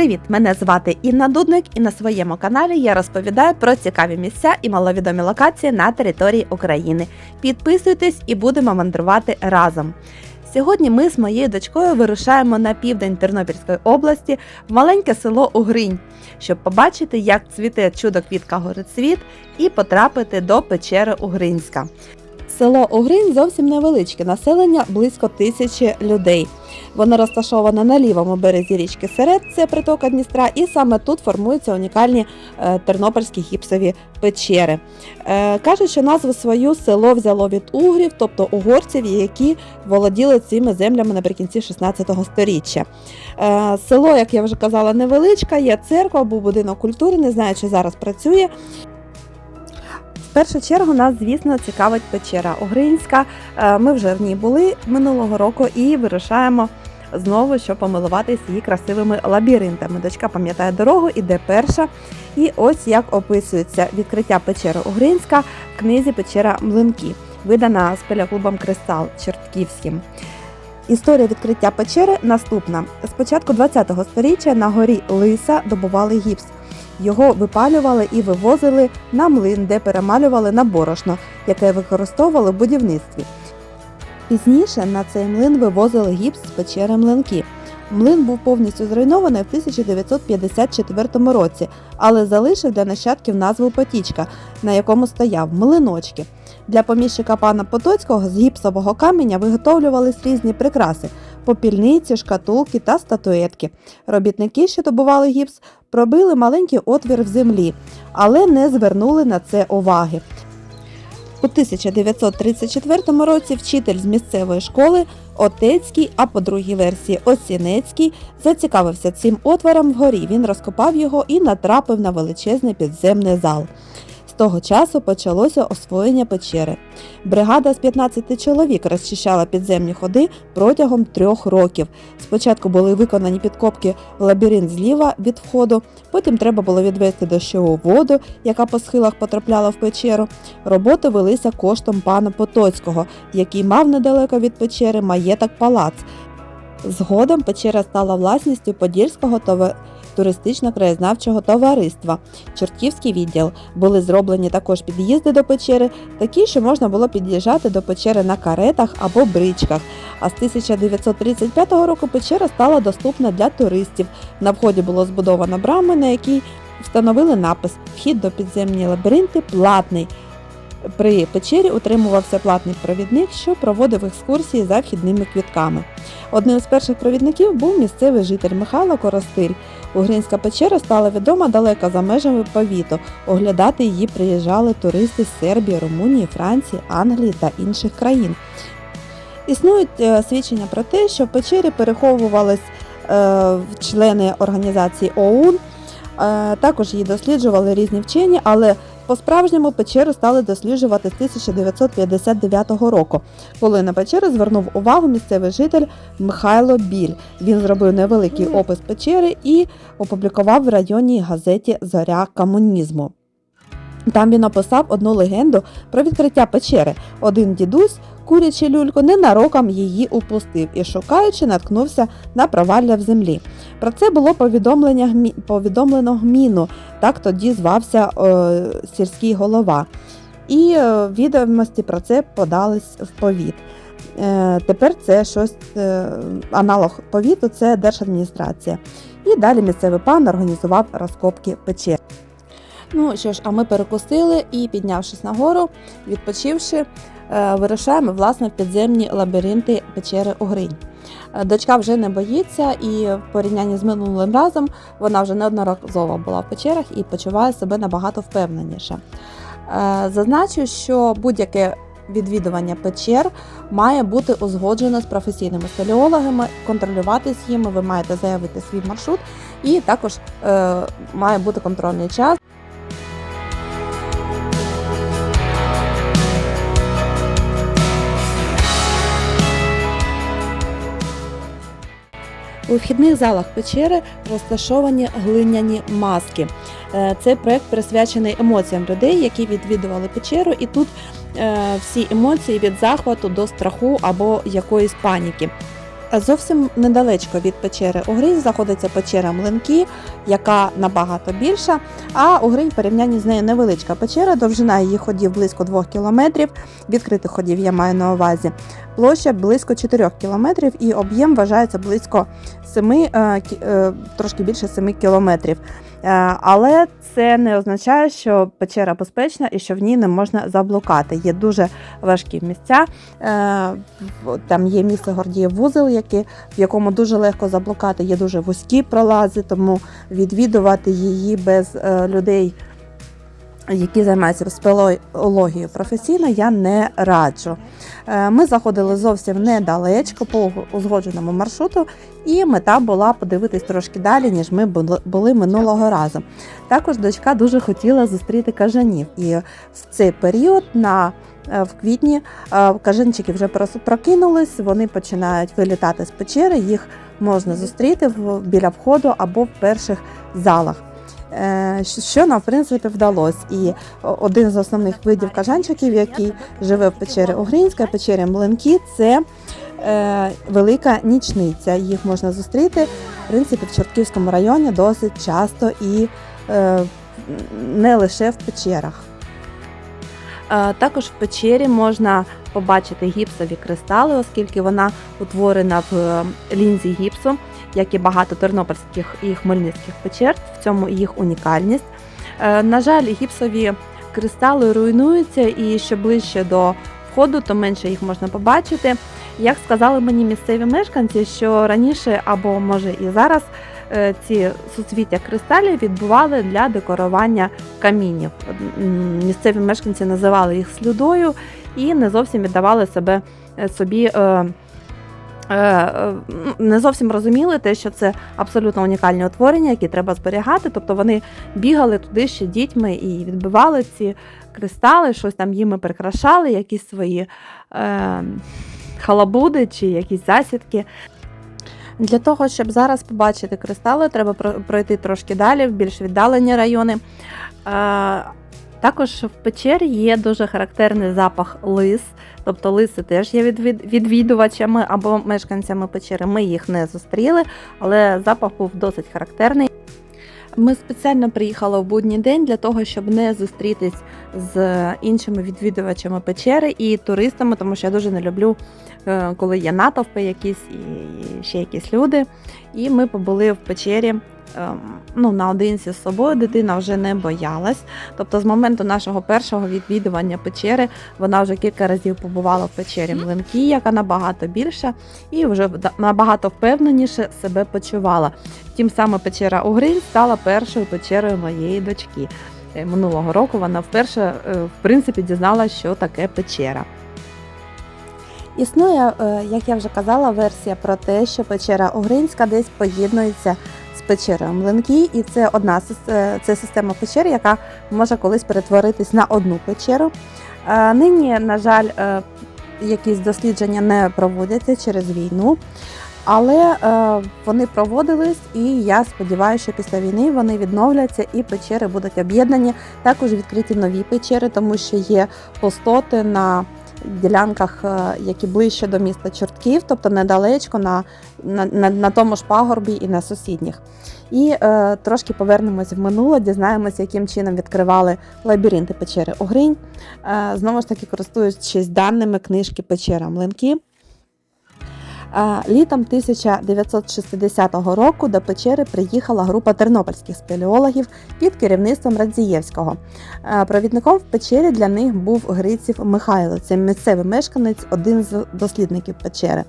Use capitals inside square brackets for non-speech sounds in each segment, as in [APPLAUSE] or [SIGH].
Привіт! Мене звати Інна Дудник, і на своєму каналі я розповідаю про цікаві місця і маловідомі локації на території України. Підписуйтесь і будемо мандрувати разом. Сьогодні ми з моєю дочкою вирушаємо на південь Тернопільської області в маленьке село Угринь, щоб побачити, як цвіте чудо квітка горицвіт і потрапити до печери Угринська. Село Угринь зовсім невеличке, населення близько тисячі людей. Воно розташоване на лівому березі річки Серед, це притока Дністра, і саме тут формуються унікальні е, тернопільські гіпсові печери. Е, кажуть, що назву свою село взяло від угрів, тобто угорців, які володіли цими землями наприкінці 16 століття. Е, село, як я вже казала, невеличке, є церква, був будинок культури, не знаю, чи зараз працює. Першу чергу нас, звісно, цікавить печера Угринська. Е, Ми вже в ній були минулого року і вирушаємо знову, щоб помилуватись її красивими лабіринтами. Дочка пам'ятає дорогу, іде перша. І ось як описується відкриття печери Угринська в книзі Печера Млинки, видана спеляклубом Кристал Чортківським. Історія відкриття печери наступна: з початку ХХ століття на горі Лиса добували гіпс. Його випалювали і вивозили на млин, де перемалювали на борошно, яке використовували в будівництві. Пізніше на цей млин вивозили гіпс з печери млинки. Млин був повністю зруйнований в 1954 році, але залишив для нащадків назву Потічка, на якому стояв млиночки. Для поміщика пана Потоцького з гіпсового каменя виготовлювались різні прикраси попільниці, шкатулки та статуетки. Робітники, що добували гіпс, пробили маленький отвір в землі, але не звернули на це уваги. У 1934 році вчитель з місцевої школи Отецький, а по другій версії Осінецький, зацікавився цим отвором вгорі. Він розкопав його і натрапив на величезний підземний зал. Того часу почалося освоєння печери. Бригада з 15 чоловік розчищала підземні ходи протягом трьох років. Спочатку були виконані підкопки в лабіринт зліва від входу, потім треба було відвести дощову воду, яка по схилах потрапляла в печеру. Роботи велися коштом пана Потоцького, який мав недалеко від печери маєток палац. Згодом печера стала власністю Подільського тове- туристично-краєзнавчого товариства. Чортківський відділ були зроблені також під'їзди до печери, такі, що можна було під'їжджати до печери на каретах або бричках. А з 1935 року печера стала доступна для туристів. На вході було збудовано брами, на якій встановили напис Вхід до підземні лабіринти платний. При печері утримувався платний провідник, що проводив екскурсії за вхідними квітками. Одним з перших провідників був місцевий житель Михайло Коростиль. Угринська печера стала відома далеко за межами повіту. Оглядати її приїжджали туристи з Сербії, Румунії, Франції, Англії та інших країн. Існують е, свідчення про те, що в печері переховувались е, члени організації ОУН. Е, Також її досліджували різні вчені, але по-справжньому печеру стали досліджувати з 1959 року, коли на печеру звернув увагу місцевий житель Михайло Біль. Він зробив невеликий опис печери і опублікував в районній газеті Зоря комунізму. Там він описав одну легенду про відкриття печери. Один дідусь, курячи люльку, ненароком її упустив і, шукаючи, наткнувся на провалля в землі. Про це було повідомлення повідомлено гміну, так тоді звався е, сільський голова. І е, відомості про це подались в повіт. Е, тепер це щось е, аналог повіту, це держадміністрація. І далі місцевий пан організував розкопки печер. Ну що ж, а ми перекусили і, піднявшись нагору, відпочивши, вирушаємо власне в підземні лабіринти печери Угринь. Е, Дочка вже не боїться, і в порівнянні з минулим разом вона вже неодноразово була в печерах і почуває себе набагато впевненіше. Е, Зазначу, що будь-яке відвідування печер має бути узгоджено з професійними спелеологами, контролюватись їм, ви маєте заявити свій маршрут, і також е, має бути контрольний час. У вхідних залах печери розташовані глиняні маски. Е, Цей проект присвячений емоціям людей, які відвідували печеру, і тут е, всі емоції від захвату до страху або якоїсь паніки. Зовсім недалечко від печери Угринь знаходиться печера Млинки, яка набагато більша. А Угринь в порівнянні з нею невеличка печера, довжина її ходів близько 2 кілометрів, відкритих ходів я маю на увазі. Площа близько 4 кілометрів і об'єм вважається близько 7, е, е, трошки більше 7 кілометрів. Е, Але це не означає, що печера безпечна і що в ній не можна заблукати. Є дуже важкі місця. Там є місце Гордіїв вузол, які, в якому дуже легко заблукати, є дуже вузькі пролази, тому відвідувати її без людей, які займаються спелеологією професійно, я не раджу. Е, Ми заходили зовсім недалечко по узгодженому маршруту, і мета була подивитись трошки далі, ніж ми були- були минулого разу. Також дочка дуже хотіла зустріти кажанів, і в цей період на е, в квітні е, кажанчики вже прокинулись, вони починають вилітати з печери, їх можна зустріти біля входу або в перших залах. Е, що- нам в принципі вдалося, і один з основних видів кажанчиків, який живе в печері Угринська, печері Млинки, це е, велика нічниця. Їх можна зустріти в принципі в Чортківському районі досить часто і е, не лише в печерах. Також в печері можна побачити гіпсові кристали, оскільки вона утворена в лінзі гіпсу, як і багато тернопільських і хмельницьких печер. В цьому їх унікальність. Е, На жаль, гіпсові кристали руйнуються, і що ближче до входу, то менше їх можна побачити. Як сказали мені місцеві мешканці, що раніше або може і зараз е, ці суцвіття кристалів відбували для декорування камінів. Місцеві мешканці називали їх слюдою і не зовсім віддавали себе е, собі. Е, е, е, Не зовсім розуміли те, що це абсолютно унікальні утворення, які треба зберігати. Тобто вони бігали туди ще дітьми і відбивали ці кристали, щось там їми прикрашали, якісь свої е, халабуди чи якісь засідки. Для того, щоб зараз побачити кристали, треба про- пройти трошки далі, в більш віддалені райони. Також в печері є дуже характерний запах лис, тобто лиси теж є відвідувачами або мешканцями печери. Ми їх не зустріли, але запах був досить характерний. Ми спеціально приїхали в будній день для того, щоб не зустрітись з іншими відвідувачами печери і туристами, тому що я дуже не люблю, е, коли є натовпи якісь і ще якісь люди. І ми побули в печері ну, наодинці з собою. Дитина вже не боялась. Тобто, з моменту нашого першого відвідування печери вона вже кілька разів побувала в печері Млинки, яка набагато більша, і вже набагато впевненіше себе почувала. Тим саме печера Угриль стала першою печерою моєї дочки. Е, Минулого року вона вперше е, в принципі дізналася, що таке печера. Існує, е, як я вже казала, версія про те, що печера Угринська десь поєднується з печерою Млинки, і це одна е, це система печер, яка може колись перетворитись на одну печеру. Е, Нині, на жаль, е, якісь дослідження не проводяться через війну. Але вони проводились, і я сподіваюся, що після війни вони відновляться і печери будуть об'єднані. Також відкриті нові печери, тому що є пустоти на ділянках, е, які ближче до міста Чортків, тобто недалечко на, на, на, на тому ж пагорбі і на сусідніх. І е, трошки повернемось в минуле, дізнаємося, яким чином відкривали лабіринти печери Огринь. Е, знову ж таки, користуючись даними книжки Печера Млинки. Е, Літом 1960 року до печери приїхала група тернопільських спелеологів під керівництвом Радзієвського. Е, Провідником в печері для них був Гриців Михайло. Це місцевий мешканець, один з дослідників печери.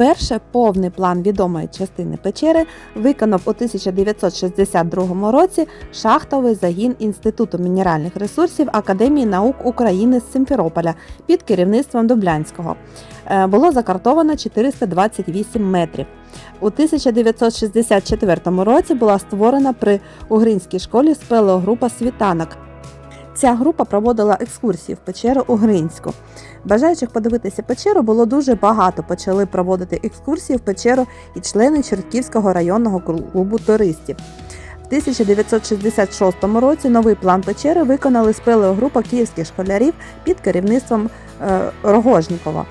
Вперше повний план відомої частини печери виконав у 1962 році шахтовий загін Інституту мінеральних ресурсів Академії наук України з Симферополя під керівництвом Дублянського. Е, Було закартовано 428 метрів. У 1964 році була створена при Угринській школі спелеогрупа Світанок. Ця група проводила екскурсії в печеру Угринську. Бажаючих подивитися печеру було дуже багато. Почали проводити екскурсії в печеру і члени Чортківського районного клубу туристів. В 1966 році новий план печери виконали спелеогрупа київських школярів під керівництвом е, Рогожнікова.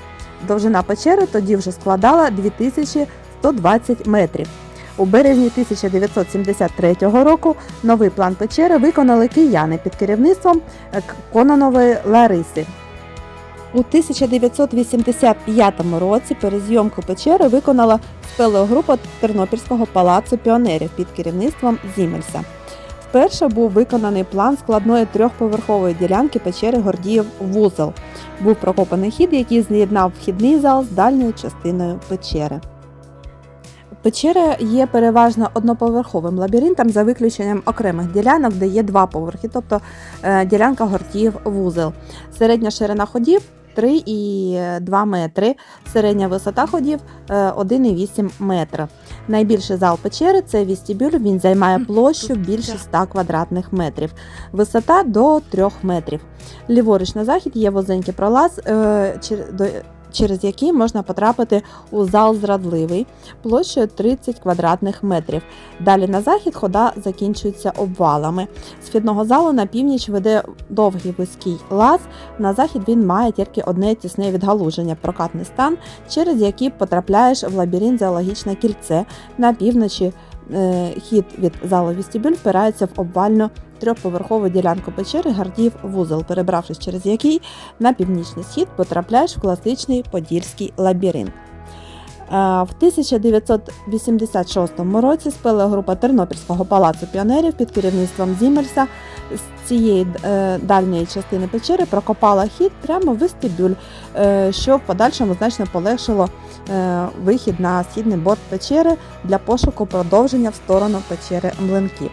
довжина печери тоді вже складала 2120 метрів. У березні 1973 року новий план печери виконали кияни під керівництвом е, Кононової Лариси. У 1985 році перезйомку печери виконала спелеогрупа Тернопільського палацу піонерів під керівництвом Зімельса. Вперше був виконаний план складної трьохповерхової ділянки печери Гордіїв вузол. Був прокопаний хід, який з'єднав вхідний зал з дальньою частиною печери. Печера є переважно одноповерховим лабіринтом за виключенням окремих ділянок, де є два поверхи, тобто е, ділянка Гордіїв вузол. Середня ширина ходів 3,2 метри, середня висота ходів е, 1,8 метра. Найбільший зал печери це вестибюль, він займає площу більше 100 квадратних метрів, висота до 3 метрів. Ліворуч на захід є вузенький пролаз, е, через який можна потрапити у зал зрадливий площею 30 квадратних метрів. Далі на захід хода закінчується обвалами. З вхідного залу на північ веде довгий вузький лаз. На захід він має тільки одне тісне відгалуження прокатний стан, через який потрапляєш в лабіринт зоологічне кільце. На півночі е, хід від залу вестибюль впирається в обвальну трьохповерхову ділянку печери Гардіїв вузол, перебравшись через який на північний схід потрапляєш в класичний подільський лабіринт. Е, В 1986 році спелеогрупа Тернопільського палацу піонерів під керівництвом Зімельса з цієї е, дальньої частини печери прокопала хід прямо в вестибюль, е, що в подальшому значно полегшило вихід на східний борт печери для пошуку продовження в сторону печери Млинків.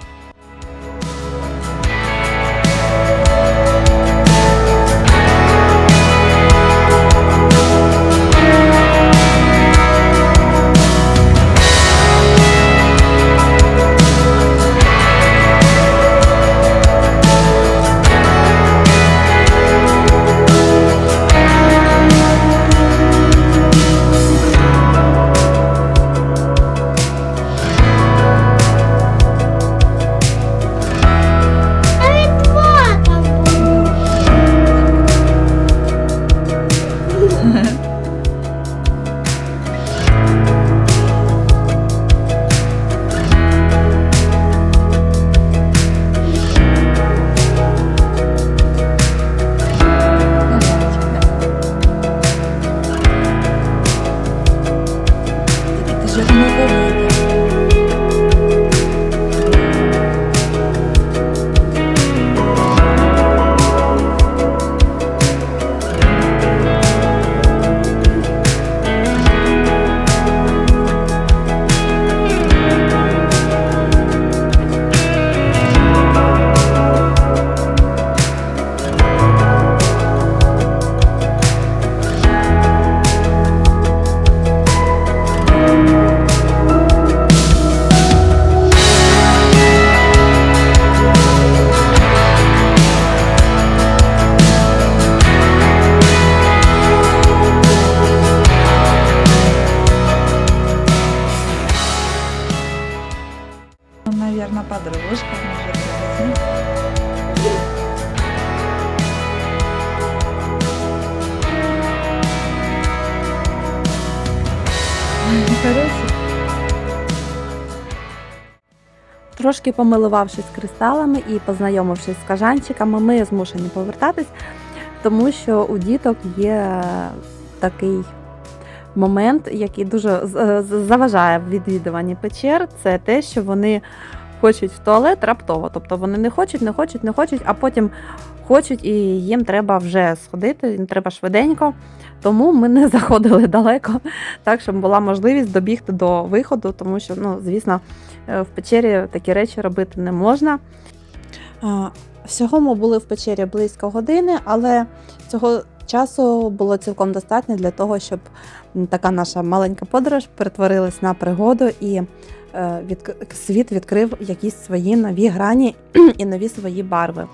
Трошки помилувавшись кристалами і познайомившись з кажанчиками, ми змушені повертатись, тому що у діток є такий момент, який дуже з- заважає в відвідуванні печер. Це те, що вони хочуть в туалет раптово. Тобто вони не хочуть, не хочуть, не хочуть, а потім хочуть, і їм треба вже сходити, їм треба швиденько. Тому ми не [LAUGHS] заходили далеко, так щоб була можливість добігти до виходу, тому що, ну, звісно, е, в печері такі речі робити не можна. Всього ми були в печері близько години, але цього часу було цілком достатньо для того, щоб така наша маленька подорож перетворилась на пригоду і е, світ відкрив якісь свої нові грані [CLEARS THROAT] і нові свої барви.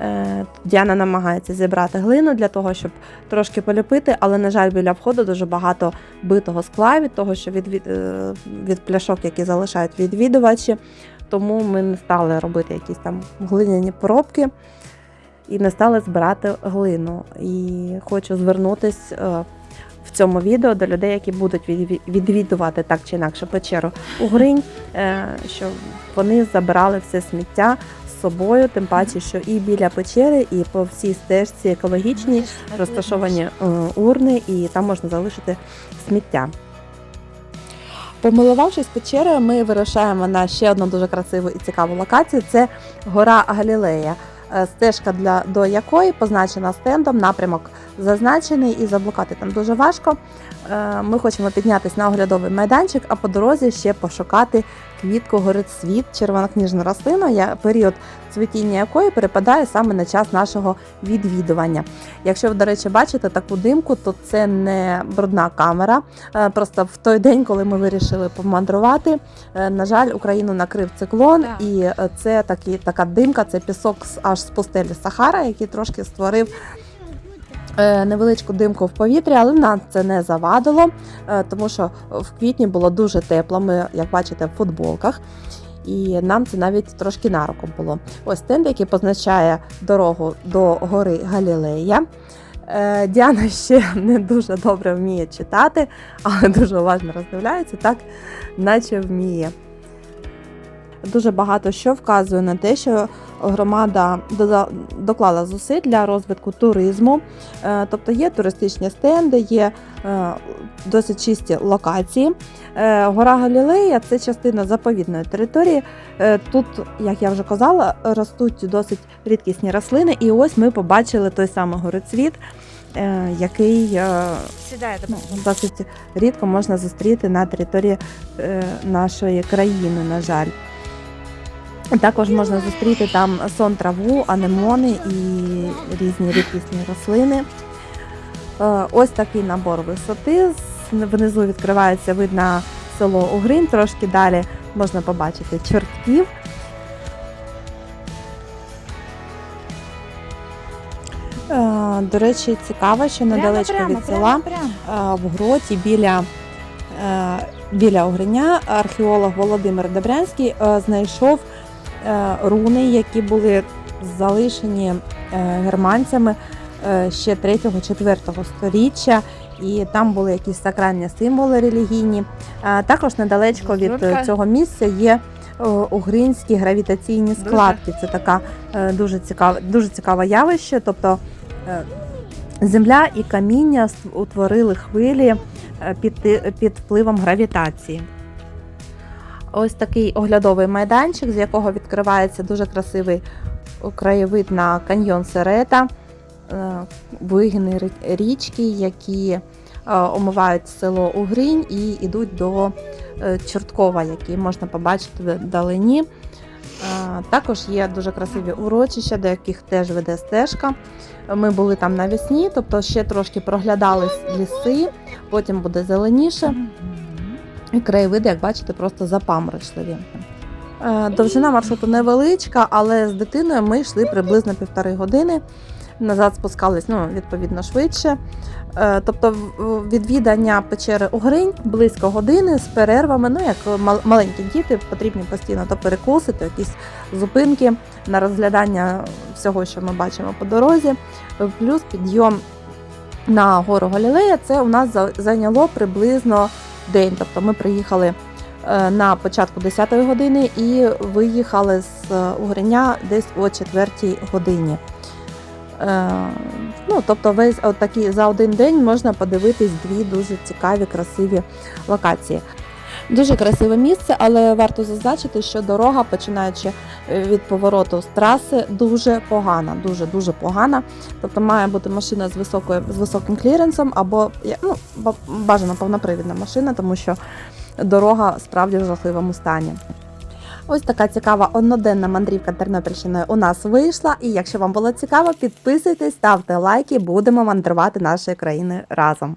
Е, Діана намагається зібрати глину для того, щоб трошки поліпити, але, на жаль, біля входу дуже багато битого скла від того, що від, від, е, від пляшок, які залишають відвідувачі. Тому ми не стали робити якісь там глиняні поробки і не стали збирати глину. І хочу звернутися в цьому відео до людей, які будуть відвідувати так чи інакше печеру Угринь, е, що вони забирали все сміття собою, тим паче, що і біля печери, і по всій стежці екологічній розташовані е, урни, і там можна залишити сміття. Помилувавшись печерою, ми вирушаємо на ще одну дуже красиву і цікаву локацію. Це гора Галілея, е, стежка для до якої позначена стендом, напрямок зазначений і заблукати там дуже важко. Е, Ми хочемо піднятися на оглядовий майданчик, а по дорозі ще пошукати квітку горицвіт, червонокніжну рослину, я- період цвітіння якої перепадає саме на час нашого відвідування. Якщо ви, до речі, бачите таку димку, то це не брудна камера. Е, Просто в той день, коли ми вирішили помандрувати, е, на жаль, Україну накрив циклон, Так. і е, це такі, така димка, це пісок аж з пустелі Сахара, який трошки створив. Е, Невеличку димку в повітрі, але нам це не завадило, е, тому що в квітні було дуже тепло. Ми, як бачите, в футболках, і нам це навіть трошки на руку було. Ось стенд, який позначає дорогу до гори Галілея. Е, Діана ще не дуже добре вміє читати, але дуже уважно роздивляється, так наче вміє. Дуже багато що вказує на те, що громада доклала зусиль для розвитку туризму. Е, Тобто є туристичні стенди, є е, досить чисті локації. Е, Гора Галілея це частина заповідної території. Тут, як я вже казала, ростуть досить рідкісні рослини, і ось ми побачили той самий горицвіт, який ну, досить рідко можна зустріти на території нашої країни, на жаль. Також можна зустріти там сон траву, анемони і різні рідкісні рослини. Е, Ось такий набор висоти. Внизу відкривається вид на село Угрин, трошки далі можна побачити чортків. Е, До речі, цікаво, що недалечко від села прямо. е, в гроті біля, біля Огриня археолог Володимир Добрянський знайшов руни, які були залишені е, германцями е, ще 3-4 сторіччя. І там були якісь сакральні символи релігійні. Е, Також недалечко від е, цього місця є е, угринські гравітаційні складки. Це така е, дуже цікаве, дуже цікаве явище. Тобто е, земля і каміння утворили хвилі е, під, під впливом гравітації. Ось такий оглядовий майданчик, з якого відкривається дуже красивий краєвид на каньйон Серета, е, вигини річки, які е, омивають село Угринь і йдуть до е, Чорткова, який можна побачити вдалині. Також є дуже красиві урочища, до яких теж веде стежка. Ми були там навесні, тобто ще трошки проглядались ліси, потім буде зеленіше. І краєвиди, як бачите, просто запаморочливі. Е, Довжина маршруту невеличка, але з дитиною ми йшли приблизно півтори години. Назад спускались ну, відповідно швидше. Е, Тобто відвідання печери Угринь близько години з перервами. Ну, як маленькі діти, потрібні постійно то перекуси, то якісь зупинки на розглядання всього, що ми бачимо по дорозі. Плюс підйом на гору Галілея. Це у нас зайняло приблизно день. Тобто ми приїхали е, на початку 10-ї години і виїхали з е, Угриня десь о 4-й годині. Е, Ну, тобто, весь от такі, за один день можна подивитись дві дуже цікаві, красиві локації. Дуже красиве місце, але варто зазначити, що дорога, починаючи е, від повороту з траси, дуже погана. Дуже дуже погана. Тобто має бути машина з високою з високим кліренсом, або ну, бажано повнопривідна машина, тому що дорога справді в жахливому стані. Ось така цікава одноденна мандрівка Тернопільщиною у нас вийшла. І якщо вам було цікаво, підписуйтесь, ставте лайки, будемо мандрувати нашою країною разом.